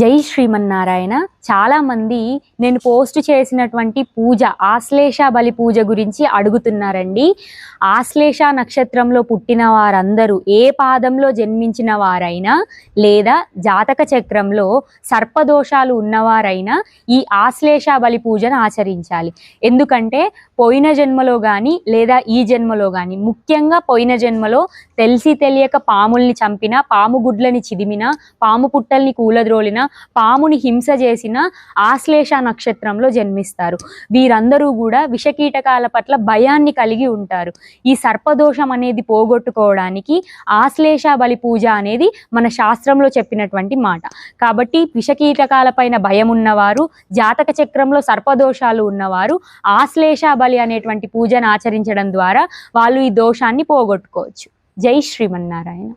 జై శ్రీమన్నారాయణ. చాలామంది నేను పోస్ట్ చేసినటువంటి పూజ ఆశ్లేష బలి పూజ గురించి అడుగుతున్నారండి. ఆశ్లేష నక్షత్రంలో పుట్టిన వారందరూ ఏ పాదంలో జన్మించిన వారైనా లేదా జాతక చక్రంలో సర్పదోషాలు ఉన్నవారైనా ఈ ఆశ్లేష బలి పూజను ఆచరించాలి. ఎందుకంటే పోయిన జన్మలో కానీ లేదా ఈ జన్మలో కానీ ముఖ్యంగా పోయిన జన్మలో తెలిసి తెలియక పాముల్ని చంపిన పాము గుడ్లని చిదిమిన పాము పుట్టల్ని కూలద్రోలిన పాముని హింస చేసిన ఆశ్లేష నక్షత్రంలో జన్మిస్తారు. వీరందరూ కూడా విషకీటకాల పట్ల భయాన్ని కలిగి ఉంటారు. ఈ సర్పదోషం అనేది పోగొట్టుకోవడానికి ఆశ్లేష బలి పూజ అనేది మన శాస్త్రంలో చెప్పినటువంటి మాట. కాబట్టి విషకీటకాల పైన భయం ఉన్నవారు జాతక చక్రంలో సర్పదోషాలు ఉన్నవారు ఆశ్లేష బలి అనేటువంటి పూజను ఆచరించడం ద్వారా వాళ్ళు ఈ దోషాన్ని పోగొట్టుకోవచ్చు. జై శ్రీమన్నారాయణ.